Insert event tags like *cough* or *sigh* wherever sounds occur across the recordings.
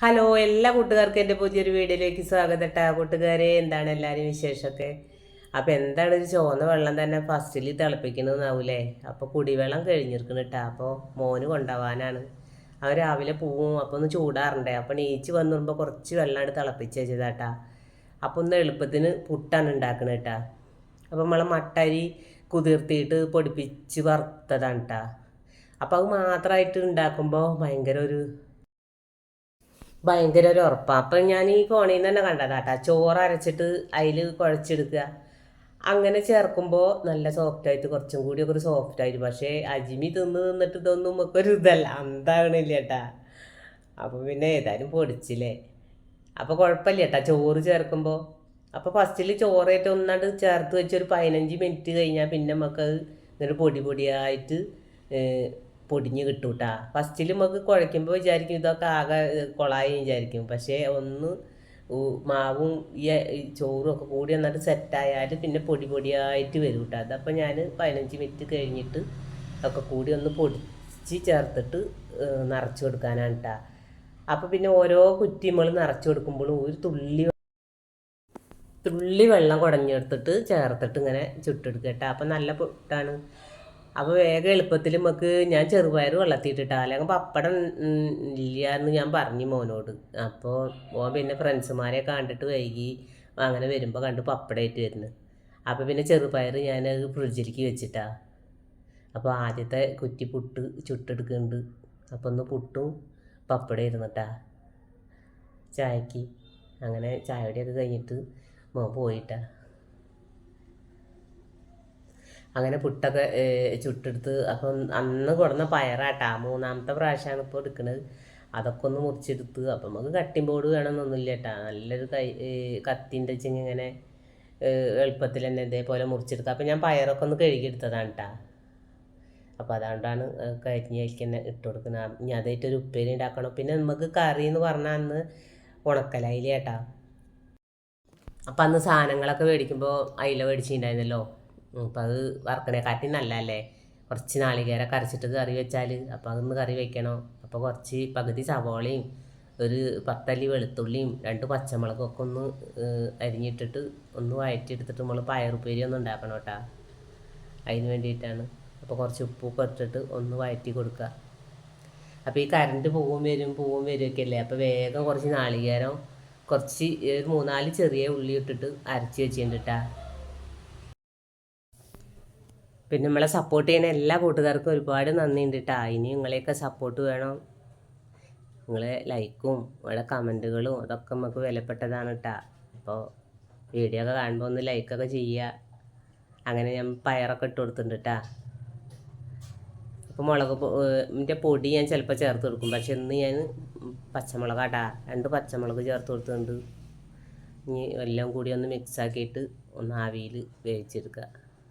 Hello എല്ലാ കൂട്ടുകാർക്കും എന്റെ പുതിയൊരു വീഡിയോയിലേക്ക് സ്വാഗതം കേട്ടോ കൂട്ടുകാരെ എന്താണ് എല്ലാവരും വിശേഷമൊക്കെ? അപ്പോൾ എന്താണ് ഒരു ചുവന്ന വെള്ളം തന്നെ ഫസ്റ്റിൽ തിളപ്പിക്കുന്നതാവൂലേ? അപ്പോൾ കുടിവെള്ളം കഴിഞ്ഞിരിക്കണം കേട്ടോ അപ്പോൾ മോന് കൊണ്ടുപോകാനാണ്. അവൻ രാവിലെ പോവും. അപ്പോൾ ഒന്ന് ചൂടാറുണ്ടേ. അപ്പോൾ നീച്ച് വന്നു വരുമ്പോൾ കുറച്ച് വെള്ളം എടുത്ത് തിളപ്പിച്ച് വെച്ചതാട്ടാ അപ്പോൾ ഒന്ന് എളുപ്പത്തിന് പുട്ടാണ് ഉണ്ടാക്കുന്നത് കേട്ടാ അപ്പോൾ നമ്മളെ മട്ടരി കുതിർത്തിയിട്ട് പൊടിപ്പിച്ച് വറുത്തതാണ് കേട്ടാ അപ്പോൾ അത് മാത്രമായിട്ട് ഉണ്ടാക്കുമ്പോൾ ഭയങ്കര ഒരു ഭയങ്കര ഒരു ഉറപ്പാണ് അപ്പം ഞാൻ ഈ ഫോണിൽ നിന്ന് തന്നെ കണ്ടതാട്ടാ. ചോറ് അരച്ചിട്ട് അതിൽ കുഴച്ചെടുക്കുക അങ്ങനെ ചേർക്കുമ്പോൾ നല്ല സോഫ്റ്റ് ആയിട്ട് കുറച്ചും കൂടി ഒക്കെ ഒരു സോഫ്റ്റായിട്ട്. പക്ഷേ അജിമി തിന്ന് തിന്നിട്ട് ഇതൊന്നും നമുക്കൊരു ഇതല്ല. എന്താകണില്ല ചേട്ടാ അപ്പോൾ പിന്നെ ഏതായാലും പൊടിച്ചില്ലേ. അപ്പോൾ കുഴപ്പമില്ല കേട്ടാ ചോറ് ചേർക്കുമ്പോൾ അപ്പോൾ ഫസ്റ്റിൽ ചോറായിട്ട് ഒന്നാണ്ട് ചേർത്ത് വെച്ച് ഒരു പതിനഞ്ച് മിനിറ്റ് കഴിഞ്ഞാൽ പിന്നെ നമുക്കത് ഇങ്ങനെ പൊടി പൊടിയായിട്ട് പൊടിഞ്ഞ് കിട്ടും കേട്ടാ ഫസ്റ്റിൽ നമുക്ക് കുഴയ്ക്കുമ്പോൾ വിചാരിക്കും ഇതൊക്കെ ആകെ കൊളായി വിചാരിക്കും. പക്ഷേ ഒന്ന് മാവും ഈ ചോറും ഒക്കെ കൂടി എന്നിട്ട് സെറ്റായാൽ പിന്നെ പൊടി പൊടിയായിട്ട് വരും കേട്ടോ അതപ്പോൾ ഞാൻ പതിനഞ്ച് മിനിറ്റ് കഴിഞ്ഞിട്ട് ഒക്കെ കൂടി ഒന്ന് പൊടിച്ച് ചേർത്തിട്ട് നിറച്ച് കൊടുക്കാനാണ് കേട്ടോ അപ്പോൾ പിന്നെ ഓരോ കുറ്റി നമ്മൾ നിറച്ച് കൊടുക്കുമ്പോഴും ഒരു തുള്ളി തുള്ളി വെള്ളം കുടഞ്ഞെടുത്തിട്ട് ചേർത്തിട്ട് ഇങ്ങനെ ചുട്ടെടുക്കുക കേട്ടോ അപ്പം നല്ല പുട്ടാണ്. അപ്പോൾ വേഗം എളുപ്പത്തിൽ നമുക്ക് ഞാൻ ചെറുപയർ വെള്ളത്തിയിട്ടിട്ടാ. അല്ലെങ്കിൽ പപ്പടം ഇല്ല ഞാൻ പറഞ്ഞു മോനോട്. അപ്പോൾ മോൻ പിന്നെ ഫ്രണ്ട്സുമാരെ കണ്ടിട്ട് വൈകി അങ്ങനെ വരുമ്പോൾ കണ്ട് പപ്പടമായിട്ട് വരുന്നു. അപ്പോൾ പിന്നെ ചെറുപയർ ഞാൻ ഫ്രിഡ്ജിലേക്ക് വെച്ചിട്ടാ. അപ്പോൾ ആദ്യത്തെ കുറ്റി പുട്ട് ചുട്ടെടുക്കുന്നുണ്ട് അപ്പോൾ ഒന്ന് പുട്ടും പപ്പടം ഇരുന്നിട്ടാ. ചായക്ക്. അങ്ങനെ ചായയുടെയൊക്കെ കഴിഞ്ഞിട്ട് മോൻ പോയിട്ടാ. അങ്ങനെ പുട്ടൊക്കെ ചുട്ടെടുത്ത് അപ്പം അന്ന് കൊടുന്ന പയറാട്ടാ. മൂന്നാമത്തെ പ്രാവശ്യമാണ് ഇപ്പോൾ എടുക്കുന്നത് അതൊക്കെ ഒന്ന് മുറിച്ചെടുത്ത് അപ്പം നമുക്ക് കട്ടിംഗ് ബോർഡ് വേണമെന്നൊന്നുമില്ല കേട്ടാ നല്ലൊരു കൈ കത്തിന്റെ വെച്ചെങ്കിൽ ഇങ്ങനെ എളുപ്പത്തിൽ തന്നെ ഇതേപോലെ മുറിച്ചെടുക്കുക അപ്പം ഞാൻ പയറൊക്കെ ഒന്ന് കഴുകിയെടുത്തതാണ് കേട്ടാ അപ്പോൾ അതുകൊണ്ടാണ് കരിഞ്ഞ് തന്നെ ഇട്ട് കൊടുക്കുന്നത്. ഇനി അതായിട്ടൊരു ഉപ്പേരി ഉണ്ടാക്കണം. പിന്നെ നമുക്ക് കറി എന്ന് പറഞ്ഞാൽ അന്ന് ഉണക്കലായില്ലേട്ടാ അപ്പം അന്ന് സാധനങ്ങളൊക്കെ മേടിക്കുമ്പോൾ അയില മേടിച്ചിട്ടുണ്ടായിരുന്നല്ലോ? അപ്പം അത് വറക്കണേക്കാട്ടി നല്ലതല്ലേ? കുറച്ച് നാളികേരൊക്കെ അരച്ചിട്ട് കറി വെച്ചാൽ അപ്പോൾ അതൊന്ന് കറി വെക്കണം. അപ്പോൾ കുറച്ച് പകുതി സവോളയും ഒരു പത്തല്ലി വെളുത്തുള്ളിയും രണ്ട് പച്ചമുളകും ഒക്കെ ഒന്ന് അരിഞ്ഞിട്ടിട്ട് ഒന്ന് വഴറ്റിയെടുത്തിട്ട് നമ്മൾ പയറുപ്പേരി ഒന്ന് ഉണ്ടാക്കണം കേട്ടോ. അതിന് വേണ്ടിയിട്ടാണ്. അപ്പോൾ കുറച്ച് ഉപ്പൊക്കെ ഇട്ടിട്ട് ഒന്ന് വയറ്റി കൊടുക്കുക അപ്പോൾ ഈ കറണ്ട് പോവും വരും പോവും വരുമൊക്കെ അല്ലേ? അപ്പോൾ വേഗം കുറച്ച് നാളികേരം കുറച്ച് ഒരു മൂന്നാൽ ചെറിയ ഉള്ളി ഇട്ടിട്ട് അരച്ച് വെച്ചിട്ടുണ്ട് കേട്ടാ. പിന്നെ നമ്മളെ സപ്പോർട്ട് ചെയ്യുന്ന എല്ലാ കൂട്ടുകാർക്കും ഒരുപാട് നന്ദിയുണ്ട് കേട്ടോ ഇനി നിങ്ങളെയൊക്കെ സപ്പോർട്ട് വേണം. നിങ്ങളെ ലൈക്കും നിങ്ങളെ കമന്റുകളും അതൊക്കെ നമുക്ക് വിലപ്പെട്ടതാണ് കേട്ടോ അപ്പോൾ വീഡിയോ ഒക്കെ കാണുമ്പോൾ ഒന്ന് ലൈക്കൊക്കെ ചെയ്യുക അങ്ങനെ ഞാൻ പയറൊക്കെ ഇട്ട് കൊടുത്തിട്ടുണ്ട് കേട്ടാ അപ്പോൾ മുളക് എന്റെ പൊടി ഞാൻ ചിലപ്പോൾ ചേർത്ത് കൊടുക്കും. പക്ഷെ ഇന്ന് ഞാൻ പച്ചമുളകാട്ടാ. രണ്ട് പച്ചമുളക് ചേർത്ത് കൊടുത്തിട്ടുണ്ട്. ഇനി എല്ലാം കൂടി ഒന്ന് മിക്സ് ആക്കിയിട്ട് ഒന്ന് ആവിയിൽ വേവിച്ചെടുക്കുക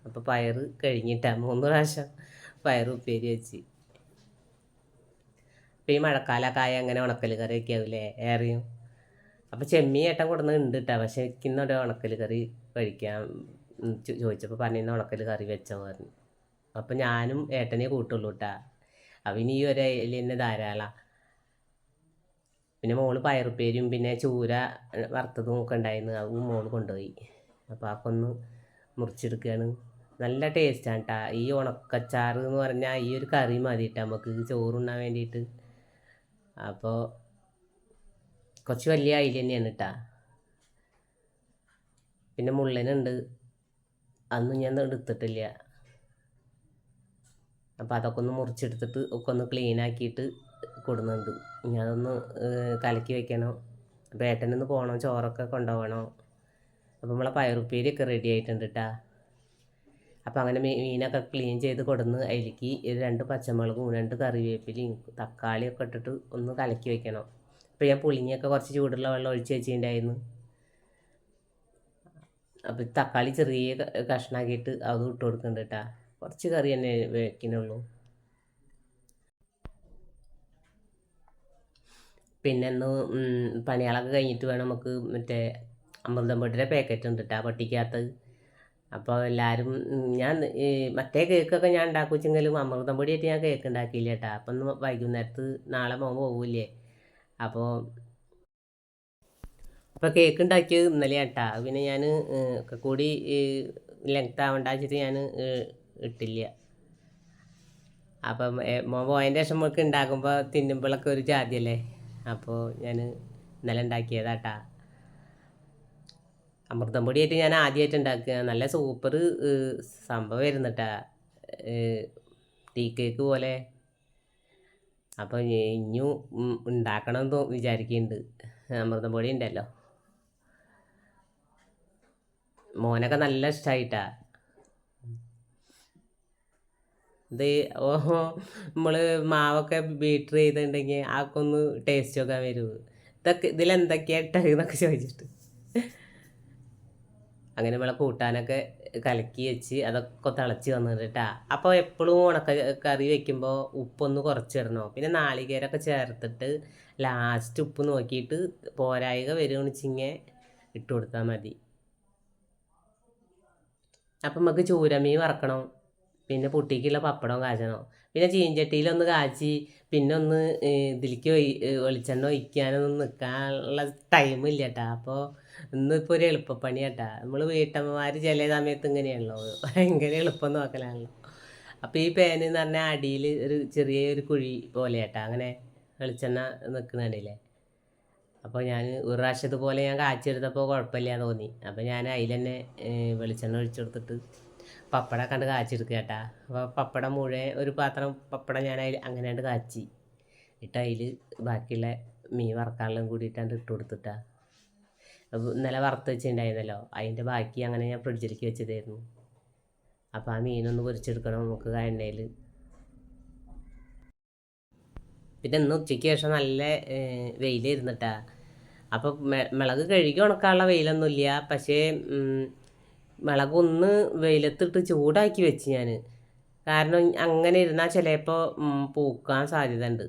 അപ്പോൾ പയർ കഴിഞ്ഞിട്ടാ മൂന്ന് പ്രാവശ്യം പയർ ഉപ്പേരി വെച്ച്. ഇപ്പം ഈ മഴക്കാലമൊക്കെ ആയ അങ്ങനെ ഉണക്കൽ കറിയൊക്കെ ആവില്ലേ ഏറെയും? അപ്പോൾ ചെമ്മീൻ ഏട്ടൻ ഉണ്ട് കേട്ടോ പക്ഷെ ഇന്നോട് ഉണക്കൽ കറി കഴിക്കാൻ ചോദിച്ചപ്പോൾ പറഞ്ഞിരുന്ന ഉണക്കൽ കറി വെച്ചോ പറഞ്ഞു. അപ്പം ഞാനും ഏട്ടനെ കൂട്ടുള്ളൂ കേട്ടാ അവന് ഈ ഒരു ഇല തന്നെ ധാരാളം. പിന്നെ മോൾ പയറുപ്പേരും പിന്നെ ചൂര വറുത്തതും ഒക്കെ ഉണ്ടായിരുന്നു അതും മോൾ കൊണ്ടുപോയി. അപ്പോൾ ഒന്ന് മുറിച്ചെടുക്കുകയാണ് നല്ല ടേസ്റ്റാണ് കേട്ടാ ഈ ഉണക്കച്ചാറ് എന്ന് പറഞ്ഞാൽ ഈ ഒരു കറി മതി കേട്ടോ നമുക്ക് ചോറുണ്ണാൻ വേണ്ടിയിട്ട് അപ്പോൾ കുറച്ച് വലിയ അയില തന്നെയാണ് കേട്ടാ പിന്നെ മുള്ളനുണ്ട്. അന്നും ഞാൻ എടുത്തിട്ടില്ല. അപ്പോൾ അതൊക്കെ ഒന്ന് മുറിച്ചെടുത്തിട്ട് ഒക്കെ ഒന്ന് ക്ലീൻ ആക്കിയിട്ട് കൊടുക്കുന്നുണ്ട് അതൊന്ന് കലക്കി വെക്കണം. അപ്പോൾ ഏട്ടനൊന്ന് പോകണം ചോറൊക്കെ കൊണ്ടുപോകണം. അപ്പോൾ നമ്മളെ പയറുപ്പേരിയൊക്കെ റെഡി ആയിട്ടുണ്ട് കേട്ടാ അപ്പോൾ അങ്ങനെ മീനൊക്കെ ക്ലീൻ ചെയ്ത് കൊടുന്ന് അതിലേക്ക് രണ്ട് പച്ചമുളകും രണ്ട് കറിവേപ്പിലയും തക്കാളിയൊക്കെ ഇട്ടിട്ട് ഒന്ന് കലക്കി വെക്കണം. അപ്പോൾ ഞാൻ പുളിങ്ങിയൊക്കെ കുറച്ച് ചൂടുള്ള വെള്ളം ഒഴിച്ച് വെച്ചിട്ടുണ്ടായിരുന്നു. അപ്പോൾ തക്കാളി ചെറിയ കഷ്ണാക്കിയിട്ട് അതും ഇട്ട് കൊടുക്കുന്നുണ്ട് കേട്ടോ കുറച്ച് കറി തന്നെ വെക്കുന്നുള്ളൂ പിന്നെ ഒന്ന് പണിയാളൊക്കെ കഴിഞ്ഞിട്ട് വേണം നമുക്ക് മറ്റേ അമൃതം പൊടിയുടെ പാക്കറ്റ് ഉണ്ട് കേട്ടോ പൊട്ടിക്കകത്ത്. അപ്പോൾ എല്ലാവരും ഞാൻ ഈ മറ്റേ കേക്കൊക്കെ ഞാൻ ഉണ്ടാക്കുവെച്ചെങ്കിലും അമൃതം പൊടിയായിട്ട് ഞാൻ കേക്ക് ഉണ്ടാക്കിയില്ല കേട്ടോ. അപ്പം വൈകുന്നേരത്ത് നാളെ മോൻ പോകൂല്ലേ അപ്പോൾ അപ്പോൾ കേക്ക് ഉണ്ടാക്കിയത് ഇന്നലെ കേട്ടാ പിന്നെ ഞാൻ ഒക്കെ കൂടി ലെങ്ത് ആവണ്ട വെച്ചിട്ട് ഞാൻ ഇട്ടില്ല. അപ്പം മോൻ പോയതിന്റെ ശേഷം നമുക്ക് ഉണ്ടാക്കുമ്പോൾ തിന്നുമ്പോഴൊക്കെ ഒരു ജാതിയല്ലേ? അപ്പോൾ ഞാൻ ഇന്നലെ ഉണ്ടാക്കിയതാട്ടാ. അമൃതം പൊടിയായിട്ട് ഞാൻ ആദ്യമായിട്ട് ഉണ്ടാക്കുക. നല്ല സൂപ്പർ സംഭവം വരുന്നിട്ടാ ടീ കേക്ക് പോലെ. അപ്പോൾ ഇനിയും ഉണ്ടാക്കണം എന്ന് വിചാരിക്കുന്നുണ്ട് അമൃതം പൊടി ഉണ്ടല്ലോ. മോനൊക്കെ നല്ല ഇഷ്ടമായിട്ടാ ഇത് ഓ നമ്മൾ മാവൊക്കെ ബീറ്റർ ചെയ്തിട്ടുണ്ടെങ്കിൽ ആക്കൊന്ന് ടേസ്റ്റ് നോക്കാൻ വരുമോ ഇതൊക്കെ ഇതിലെന്തൊക്കെയാ ഇട്ടത് ചോദിച്ചിട്ട്. അങ്ങനെ നമ്മളെ കൂട്ടാനൊക്കെ കലക്കി വെച്ച് അതൊക്കെ തിളച്ച് വന്നിട്ടാ അപ്പോൾ എപ്പോഴും ഉണക്ക കറി വെക്കുമ്പോൾ ഉപ്പൊന്ന് കുറച്ചിടണോ. പിന്നെ നാളികേരമൊക്കെ ചേർത്തിട്ട് ലാസ്റ്റ് ഉപ്പ് നോക്കിയിട്ട് പോരായിക വരുമെന്ന് ഇട്ട് കൊടുത്താൽ മതി. അപ്പം നമുക്ക് ചൂരമീൻ വറക്കണം. പിന്നെ പൊട്ടിക്കുള്ള പപ്പടം കാച്ചണം. പിന്നെ ചീഞ്ചട്ടിയിലൊന്ന് കാച്ചി പിന്നെ ഒന്ന് ഇതിലേക്ക് വെളിച്ചെണ്ണ ഒഴിക്കാനൊന്നും നിൽക്കാനുള്ള ടൈമില്ല കേട്ടാ അപ്പോൾ ഇന്നിപ്പോൾ ഒരു എളുപ്പപ്പണി കേട്ടാ നമ്മൾ വീട്ടമ്മമാർ ചില സമയത്ത് ഇങ്ങനെയാണല്ലോ. ഭയങ്കര എളുപ്പം നോക്കലാണല്ലോ. അപ്പോൾ ഈ പേന എന്ന് പറഞ്ഞാൽ അടിയിൽ ഒരു ചെറിയ ഒരു കുഴി പോലെ കേട്ടാ അങ്ങനെ വെളിച്ചെണ്ണ നിൽക്കുന്നുണ്ടല്ലേ അപ്പോൾ ഞാൻ ഒരു പ്രാവശ്യം ഇതുപോലെ ഞാൻ കാച്ചെടുത്തപ്പോൾ കുഴപ്പമില്ല തോന്നി. അപ്പോൾ ഞാൻ അതിൽ തന്നെ വെളിച്ചെണ്ണ ഒഴിച്ചു പപ്പടം കണ്ട് കാച്ചെടുക്കുക കേട്ടാ. അപ്പോൾ പപ്പടം മുഴുവൻ ഒരു പാത്രം പപ്പടം ഞാൻ അതിൽ അങ്ങനെ കണ്ട് കാച്ചി. ഇട്ട് അതിൽ ബാക്കിയുള്ള മീൻ വറക്കാനെല്ലാം കൂടിയിട്ടാണ്ട് ഇട്ട് കൊടുത്തിട്ടാ. ഇന്നലെ വറുത്ത് വെച്ചിട്ടുണ്ടായിരുന്നല്ലോ. അതിന്റെ ബാക്കി അങ്ങനെ ഞാൻ ഫ്രിഡ്ജിലേക്ക് വെച്ചതായിരുന്നു. അപ്പോൾ ആ മീനൊന്ന് പൊരിച്ചെടുക്കണം നമുക്ക് എണ്ണയിൽ പിന്നെ ഇന്ന് ഉച്ചയ്ക്ക് ശേഷം നല്ല വെയിലിരുന്നിട്ടാ അപ്പോൾ മിളക് കഴുകി ഉണക്കാനുള്ള വെയിലൊന്നുമില്ല. പക്ഷേ ഉം, മിളക് ഒന്ന് വെയിലത്തിട്ട് ചൂടാക്കി വെച്ച് ഞാൻ കാരണം അങ്ങനെ ഇരുന്നാൽ ചിലപ്പോൾ പൂക്കാൻ സാധ്യത ഉണ്ട്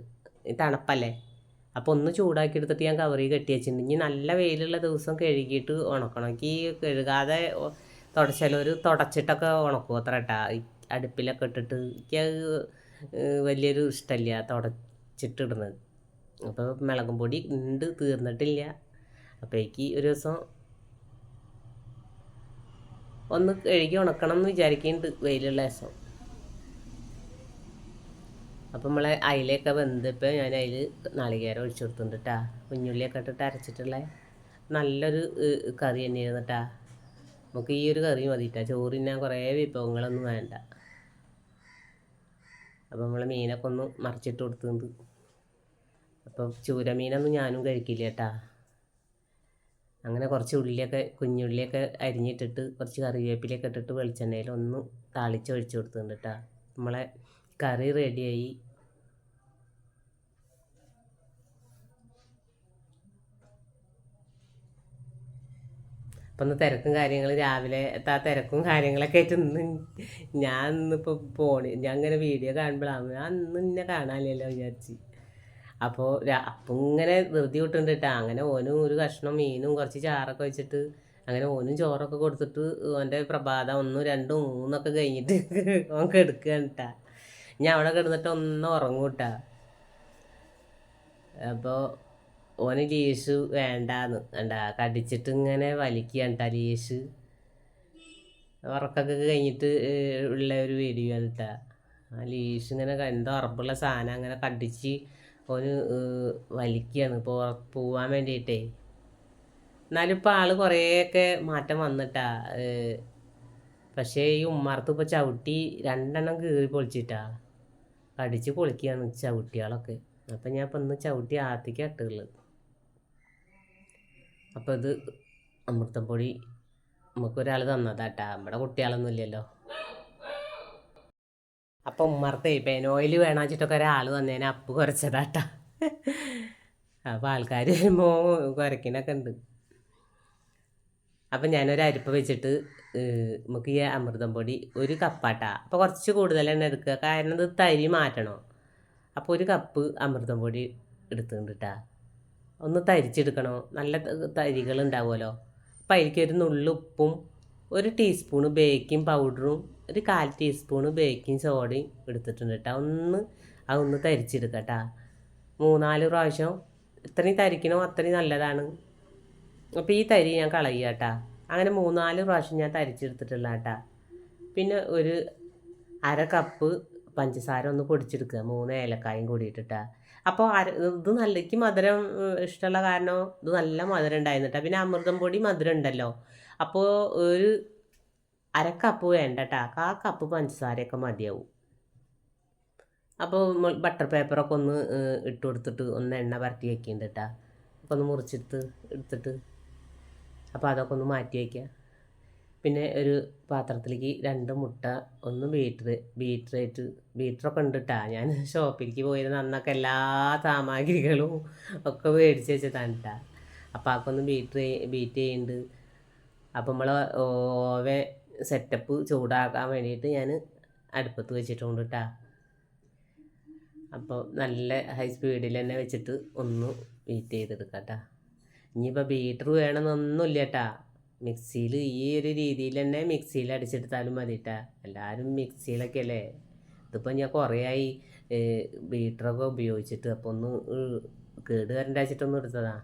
തണുപ്പല്ലേ? അപ്പോൾ ഒന്ന് ചൂടാക്കി എടുത്തിട്ട് ഞാൻ കവറി കെട്ടി വെച്ചിട്ടുണ്ട്. ഇനി നല്ല വെയിലുള്ള ദിവസം കഴുകിയിട്ട് ഉണക്കണം. എനിക്ക് ഈ കഴുകാതെ തുടച്ചാലൊരു തുടച്ചിട്ടൊക്കെ ഉണക്കും അത്ര കേട്ടാ. അടുപ്പിലൊക്കെ ഇട്ടിട്ട് എനിക്ക് വലിയൊരു ഇഷ്ടമില്ല തുടച്ചിട്ടിടുന്നത്. അപ്പോൾ മുളകും പൊടി ഉണ്ട് തീർന്നിട്ടില്ല. അപ്പോഴേക്ക് ഒരു ദിവസം ഒന്ന് കഴുകി ഉണക്കണം എന്ന് വിചാരിക്കുന്നുണ്ട് വെയിലുള്ള ദിവസം അപ്പം നമ്മളെ അയിലൊക്കെ വെന്തപ്പോൾ ഞാൻ അതിൽ നാളികേരം ഒഴിച്ചു കൊടുത്തിട്ടുണ്ട് കേട്ടാ കുഞ്ഞുള്ളിയൊക്കെ ഇട്ടിട്ട് അരച്ചിട്ടുള്ള. നല്ലൊരു കറി തന്നെയായിരുന്നു കേട്ടാ നമുക്ക് ഈ ഒരു കറി മതിട്ടാ. ചോറിന് കുറേ വിഭവങ്ങളൊന്നും വേണ്ട. അപ്പം നമ്മൾ മീനൊക്കെ ഒന്ന് മറിച്ചിട്ട് കൊടുത്തിട്ടുണ്ട്. അപ്പം ചൂരമീനൊന്നും ഞാനും കഴിക്കില്ല കേട്ടാ അങ്ങനെ കുറച്ച് ഉള്ളിയൊക്കെ കുഞ്ഞുള്ളിയൊക്കെ അരിഞ്ഞിട്ടിട്ട് കുറച്ച് കറിവേപ്പിലയൊക്കെ ഇട്ടിട്ട് വെളിച്ചെണ്ണയിൽ ഒന്ന് താളിച്ച് ഒഴിച്ചു കൊടുത്തിട്ടുണ്ട് കേട്ടോ നമ്മളെ കറി റെഡിയായി. അപ്പം ഒന്ന് തിരക്കും കാര്യങ്ങൾ രാവിലെ ആ തിരക്കും കാര്യങ്ങളൊക്കെ ആയിട്ട് ഇന്ന് ഞാൻ ഇന്നിപ്പോൾ പോണി. ഞാൻ ഇങ്ങനെ വീഡിയോ കാണുമ്പോഴാണ് ഞാൻ ഇന്ന് ഇന്നെ കാണാനില്ലല്ലോ വിചാരിച്ച്. അപ്പോൾ അപ്പം ഇങ്ങനെ ധൃതി വിട്ടുണ്ട് കേട്ടോ അങ്ങനെ ഓനും ഒരു കഷ്ണം മീനും കുറച്ച് ചാറൊക്കെ വെച്ചിട്ട് അങ്ങനെ ഓനും ചോറൊക്കെ കൊടുത്തിട്ട് ഓന്റെ പ്രഭാതം ഒന്നും രണ്ടും മൂന്നൊക്കെ കഴിഞ്ഞിട്ട് *laughs* ഓൻ കെടുക്കുകയാണ് കേട്ടാ ഞാൻ അവിടെ കിടന്നിട്ട് ഒന്ന് ഉറങ്ങും കേട്ടാ അപ്പോൾ ഓന് ലീഷ് വേണ്ടാന്ന്. കണ്ടാ കടിച്ചിട്ട് ഇങ്ങനെ വലിക്കുകയാണ് കേട്ടാ ലീഷ് ഉറക്കൊക്കെ കഴിഞ്ഞിട്ട് ഉള്ള ഒരു വീഡിയോ ആണ് കേട്ടാ ആ ലീഷ് ഇങ്ങനെ എന്താ ഉറപ്പുള്ള സാധനം അങ്ങനെ കടിച്ച് ഓന് വലിക്കുകയാണ് പോ പോവാൻ വേണ്ടിയിട്ടേ. എന്നാലും ഇപ്പോൾ ആൾ കുറേയൊക്കെ മാറ്റം വന്നിട്ടാ പക്ഷേ ഈ ഉമ്മാർത്ത് ഇപ്പോൾ ചവിട്ടി രണ്ടെണ്ണം കീറി പൊളിച്ചിട്ടാ. കടിച്ച് പൊളിക്കുകയാണ് ചവിട്ടികളൊക്കെ അപ്പം ഞാൻ ഇപ്പം ഇന്ന് ചവിട്ടി ആത്തിക്ക് ഇട്ടുള്ളത് അപ്പോൾ ഇത് അമൃതം പൊടി നമുക്കൊരാൾ തന്നതാട്ടാ. നമ്മുടെ കുട്ടികളൊന്നും ഇല്ലല്ലോ. അപ്പം ഉമ്മർത്തേ പെനോയിൽ വേണം വെച്ചിട്ടൊക്കെ ഒരാൾ വന്നേനെ അപ്പ് കുറച്ചതാട്ടാ. അപ്പോൾ ആൾക്കാർ വരുമ്പോൾ കുരക്കിനൊക്കെ ഉണ്ട്. അപ്പം ഞാനൊരു അരിപ്പ വെച്ചിട്ട് നമുക്ക് ഈ അമൃതം പൊടി ഒരു കപ്പാട്ടാ. അപ്പോൾ കുറച്ച് കൂടുതൽ തന്നെ എടുക്കുക. കാരണം ഇത് തരി മാറ്റണം? അപ്പോൾ ഒരു കപ്പ് അമൃതം പൊടി എടുത്തുകൊണ്ട് കേട്ടാ ഒന്ന് തരിച്ചെടുക്കണോ? നല്ല തരികൾ ഉണ്ടാവുമല്ലോ. അപ്പം അതിലേക്ക് ഒരു നുള്ളുപ്പും ഒരു ടീസ്പൂണ് ബേക്കിംഗ് പൗഡറും ഒരു കാൽ ടീസ്പൂണ് ബേക്കിംഗ് സോഡയും എടുത്തിട്ടുണ്ട് കേട്ടോ ഒന്ന് അതൊന്ന് തരിച്ചെടുക്കട്ടാ. മൂന്നാൽ പ്രാവശ്യം ഇത്രയും തരിക്കണോ അത്രയും നല്ലതാണ്. അപ്പോൾ ഈ തരി ഞാൻ കളയുക കേട്ടാ അങ്ങനെ മൂന്നാൽ പ്രാവശ്യം ഞാൻ തരിച്ചെടുത്തിട്ടുള്ള കേട്ടാ പിന്നെ ഒരു അര കപ്പ് പഞ്ചസാര ഒന്ന് പൊടിച്ചെടുക്കുക. മൂന്ന് ഏലക്കായും കൂടിയിട്ടിട്ടാ. അപ്പോൾ അര ഇത് നല്ലക്ക് മധുരം ഇഷ്ടമുള്ള കാരണം ഇത് നല്ല മധുരം ഉണ്ടായിരുന്നു കേട്ടോ പിന്നെ അമൃതം പൊടി മധുരം ഉണ്ടല്ലോ. അപ്പോൾ ഒരു അര കപ്പ് വേണ്ട കേട്ടോ ആ കപ്പ് പഞ്ചസാരയൊക്കെ മതിയാവും. അപ്പോൾ ബട്ടർ പേപ്പറൊക്കെ ഒന്ന് ഇട്ട് കൊടുത്തിട്ട് ഒന്ന് എണ്ണ പരട്ടി വയ്ക്കുന്നുണ്ട് കേട്ടോ അപ്പോൾ ഒന്ന് മുറിച്ചെടുത്ത് എടുത്തിട്ട്. അപ്പോൾ അതൊക്കെ ഒന്ന് മാറ്റി വയ്ക്കുക പിന്നെ ഒരു പാത്രത്തിലേക്ക് രണ്ട് മുട്ട ഒന്ന് ബീറ്റർ ബീറ്ററേറ്റ് ബീറ്ററൊക്കെ ഉണ്ട് കേട്ടാ ഞാൻ ഷോപ്പിലേക്ക് പോയിരുന്ന അന്നൊക്കെ എല്ലാ സാമഗ്രികളും ഒക്കെ മേടിച്ച് വെച്ചതാണ് കേട്ടാ അപ്പോൾ അതൊക്കെ ഒന്ന് ബീറ്റർ ബീറ്റ് ചെയ്യുന്നുണ്ട് അപ്പോൾ നമ്മൾ ഓവൻ സെറ്റപ്പ് ചൂടാക്കാൻ വേണ്ടിയിട്ട് ഞാൻ അടുപ്പത്ത് വെച്ചിട്ടുണ്ട് കേട്ടാ അപ്പോൾ നല്ല ഹൈ സ്പീഡിൽ തന്നെ വെച്ചിട്ട് ഒന്ന് ബീറ്റ് ചെയ്തെടുക്കാം ഇനിയിപ്പോൾ ബീറ്റർ വേണമെന്നൊന്നുമില്ല കേട്ടാ മിക്സിയിൽ ഈ ഒരു രീതിയിൽ തന്നെ മിക്സിയിൽ അടിച്ചെടുത്താലും മതി കേട്ടാ എല്ലാവരും മിക്സിയിലൊക്കെ അല്ലേ? ഇതിപ്പോൾ ഞാൻ കുറേ ആയി ബീറ്ററൊക്കെ ഉപയോഗിച്ചിട്ട് അപ്പോൾ ഒന്ന് കേട് വരണ്ട വെച്ചിട്ടൊന്നും എടുത്തതാ.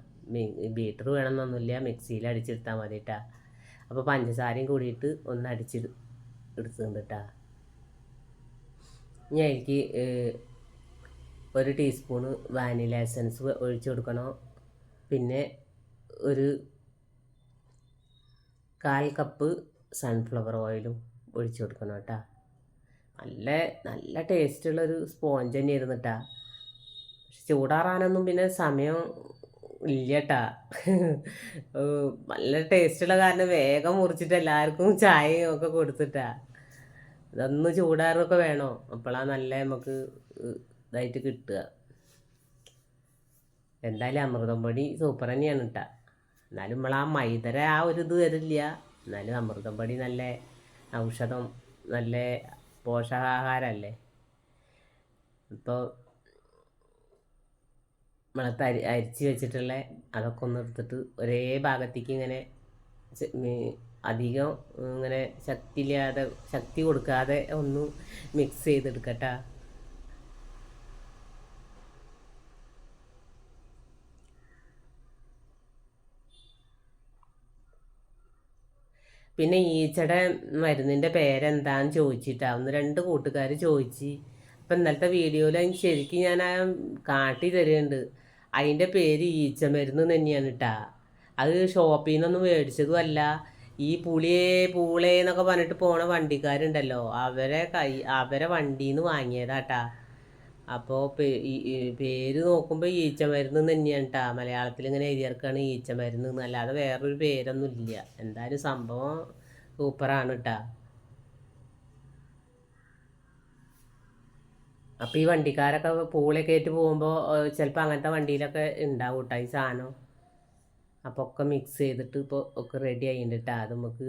ബീറ്റർ വേണമെന്നൊന്നുമില്ല മിക്സിയിൽ അടിച്ചെടുത്താൽ മതി കേട്ടാ അപ്പോൾ പഞ്ചസാരയും കൂടിയിട്ട് ഒന്ന് അടിച്ച് എടുത്തുണ്ട് കേട്ടോ ഇനി എനിക്ക് ഒരു ടീസ്പൂണ് വാനില എസൻസ് ഒഴിച്ചു കൊടുക്കണം. പിന്നെ ഒരു കാൽ കപ്പ് സൺഫ്ലവർ ഓയിലും ഒഴിച്ചു കൊടുക്കണം കേട്ടോ. നല്ല നല്ല ടേസ്റ്റുള്ളൊരു സ്പോഞ്ച് തന്നെയായിരുന്നു കേട്ടാ ചൂടാറാനൊന്നും പിന്നെ സമയം ഇല്ല കേട്ടാ ഏഹ് നല്ല ടേസ്റ്റുള്ള കാരണം വേഗം മുറിച്ചിട്ട് എല്ലാവർക്കും ചായയും ഒക്കെ കൊടുത്തിട്ടാ. ഇതൊന്ന് ചൂടാറൊക്കെ വേണോ? അപ്പോഴാണ് നല്ല നമുക്ക് ഇതായിട്ട് കിട്ടുക. എന്തായാലും അമൃതം പൊടി സൂപ്പർ തന്നെയാണ് കേട്ടാ എന്നാലും നമ്മൾ ആ മൈദര ആ ഒരു ഇത് വരില്ല എന്നാലും അമൃതം പൊടി നല്ല ഔഷധം നല്ല പോഷകാഹാരമല്ലേ ഇപ്പോൾ നമ്മൾ തരി അരിച്ച് വെച്ചിട്ടുള്ള അതൊക്കെ ഒന്ന് എടുത്തിട്ട് ഒരേ ഭാഗത്തേക്ക് ഇങ്ങനെ അധികം ഇങ്ങനെ ശക്തി ഇല്ലാതെ ശക്തി കൊടുക്കാതെ ഒന്ന് മിക്സ് ചെയ്തെടുക്കട്ടാ. പിന്നെ ഈച്ചയുടെ മരുന്നിന്റെ പേരെന്താന്ന് ചോദിച്ചിട്ടാ. ഒന്ന് രണ്ട് കൂട്ടുകാർ ചോദിച്ച്. അപ്പം ഇന്നലത്തെ വീഡിയോയിൽ അതിന് ശരിക്കും ഞാൻ കാട്ടി തരുന്നുണ്ട് അതിന്റെ പേര് ഈച്ച മരുന്ന് തന്നെയാണ് കേട്ടാ അത് ഷോപ്പിൽ നിന്നൊന്നും മേടിച്ചതും അല്ല ഈ പുളിയെ പൂളേ എന്നൊക്കെ പറഞ്ഞിട്ട് പോണ വണ്ടിക്കാരുണ്ടല്ലോ. അവരെ കൈ അവരെ വണ്ടിയിൽ നിന്ന് വാങ്ങിയതാട്ടാ. അപ്പോൾ പേര് നോക്കുമ്പോൾ ഈച്ച മരുന്ന് തന്നെയാണ് കേട്ടാ മലയാളത്തിൽ ഇങ്ങനെ എഴുതിയർക്കാണ് ഈച്ച മരുന്ന്. അല്ലാതെ വേറൊരു പേരൊന്നും ഇല്ല എന്തായാലും സംഭവം സൂപ്പറാണ് കേട്ടാ അപ്പോൾ ഈ വണ്ടിക്കാരൊക്കെ പൂളൊക്കെ ആയിട്ട് പോകുമ്പോൾ ചിലപ്പോൾ അങ്ങനത്തെ വണ്ടിയിലൊക്കെ ഉണ്ടാവും കേട്ടോ ഈ സാധനം. അപ്പോൾ ഒക്കെ മിക്സ് ചെയ്തിട്ട് ഇപ്പോൾ ഒക്കെ റെഡി ആയിട്ടുണ്ട് അത് നമുക്ക്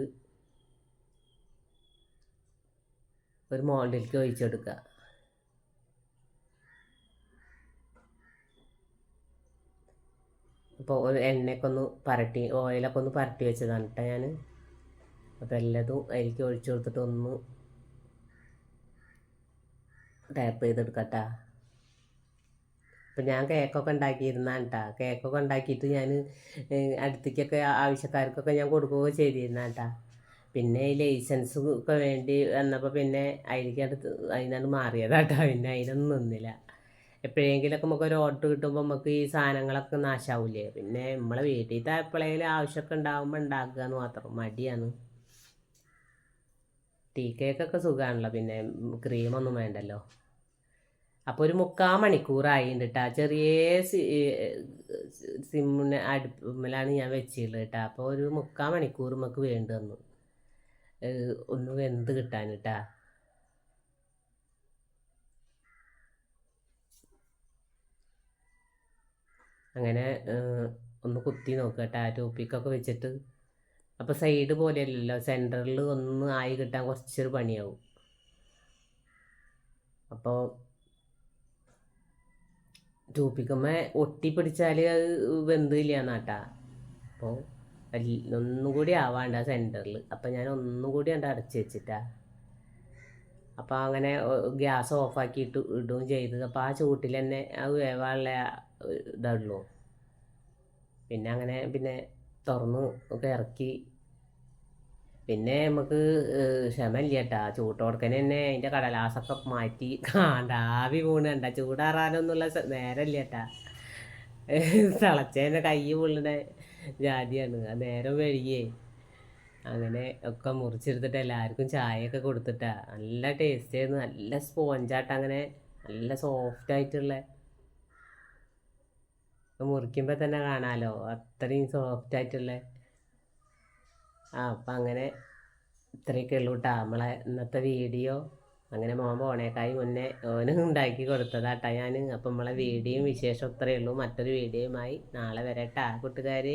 ഒരു മോൾഡിലേക്ക് ഒഴിച്ചെടുക്കുക അപ്പോൾ ഒരു എണ്ണയൊക്കെ ഒന്ന് പരട്ടി ഓയിലൊക്കെ ഒന്ന് പരട്ടി വെച്ചതാണ് കേട്ടോ ഞാൻ അപ്പോൾ എല്ലാതും അതിലേക്ക് ഒഴിച്ചു കൊടുത്തിട്ട് ഒന്ന് ടാപ്പ് ചെയ്തെടുക്കട്ടാ. അപ്പം ഞാൻ കേക്കൊക്കെ ഉണ്ടാക്കിയിരുന്നാണ് കേട്ടോ കേക്കൊക്കെ ഉണ്ടാക്കിയിട്ട് ഞാൻ അടുത്തേക്കൊക്കെ ആവശ്യക്കാർക്കൊക്കെ ഞാൻ കൊടുക്കുകയൊക്കെ ചെയ്തിരുന്നാണ് കേട്ടോ പിന്നെ ഈ ലൈസൻസ് ഒക്കെ വേണ്ടി വന്നപ്പോൾ പിന്നെ അതിലേക്ക് അടുത്ത് അതിനാണ് മാറിയതാട്ടാ. പിന്നെ അതിനൊന്നും നിന്നില്ല. എപ്പോഴെങ്കിലൊക്കെ നമുക്ക് ഒരു ഓർഡർ കിട്ടുമ്പോൾ നമുക്ക് ഈ സാധനങ്ങളൊക്കെ നാശാവൂലേ. പിന്നെ നമ്മളെ വീട്ടിൽ എപ്പോഴെങ്കിലും ആവശ്യമൊക്കെ ഉണ്ടാകുമ്പോൾ ഉണ്ടാക്കുക എന്ന് മാത്രം മടിയാണ്. ടീ കേക്കൊക്കെ സുഖമാണല്ലോ പിന്നെ ക്രീമൊന്നും വേണ്ടല്ലോ. അപ്പോൾ ഒരു മുക്കാൽ മണിക്കൂറായി കേട്ടോ ചെറിയ സിമ്മിന് അടുപ്പിലാണ് ഞാൻ വെച്ചിട്ടുള്ളത് കേട്ടോ അപ്പോൾ ഒരു മുക്കാൽ മണിക്കൂർ നമുക്ക് വേണ്ടി വന്നു. ഒന്ന് വെന്ത് കിട്ടാൻ കേട്ടാ അങ്ങനെ ഒന്ന് കുത്തി നോക്കുക കേട്ടോ ടോപ്പിക്കൊക്കെ വെച്ചിട്ട് അപ്പോൾ സൈഡ് പോലെയല്ലല്ലോ. സെന്ററിൽ ഒന്ന് ആയി കിട്ടാൻ കുറച്ചൊരു പണിയാവും. അപ്പോൾ ചൂപ്പിക്കുമ്പോൾ ഒട്ടി പിടിച്ചാൽ അത് വെന്തില്ല എന്നാട്ടാ. അപ്പോൾ ഒന്നും കൂടി ആവാണ്ട സെന്ററിൽ അപ്പം ഞാൻ ഒന്നുകൂടി കൂടി ഉണ്ട് അടച്ച് വെച്ചിട്ടാ. അപ്പോൾ അങ്ങനെ ഗ്യാസ് ഓഫാക്കിയിട്ട് ഇടുകയും ചെയ്തത്. അപ്പോൾ ആ ചൂട്ടിൽ തന്നെ അത് വേവാനുള്ള ഇതുള്ളൂ പിന്നെ അങ്ങനെ പിന്നെ തുറന്ന് ഒക്കെ ഇറക്കി. പിന്നെ നമുക്ക് ക്ഷമയില്ല കേട്ടാ ചൂട്ടോടക്കനെ തന്നെ അതിന്റെ കടലാസൊക്കെ മാറ്റി. കാണ്ടാവി വീണ്. കണ്ട ചൂടാറാനൊന്നുള്ള നേരമില്ല കേട്ടാ തിളച്ചതിന്റെ കൈ പൊള്ളുന്ന ജാതിയാണ്. ആ നേരം വഴിയേ അങ്ങനെ ഒക്കെ മുറിച്ചെടുത്തിട്ട് എല്ലാവർക്കും ചായയൊക്കെ കൊടുത്തിട്ടാ. നല്ല ടേസ്റ്റ് ആയിരുന്നു നല്ല സ്പോഞ്ചായിട്ട് അങ്ങനെ നല്ല സോഫ്റ്റ് ആയിട്ടുള്ള മുറിക്കുമ്പോൾ തന്നെ കാണാലോ? അത്രയും സോഫ്റ്റ് ആയിട്ടുള്ള. ആ അപ്പം അങ്ങനെ ഇത്രയൊക്കെ ഉള്ളൂ കേട്ടോ നമ്മളെ ഇന്നത്തെ വീഡിയോ. അങ്ങനെ മോൻ പോണേക്കായി മുന്നേ ഓന് ഉണ്ടാക്കി കൊടുത്തതാട്ടാ ഞാൻ അപ്പം നമ്മളെ വീഡിയോയും വിശേഷം ഇത്രയേ ഉള്ളൂ. മറ്റൊരു വീഡിയോയുമായി നാളെ വരട്ടാ. കൂട്ടുകാർ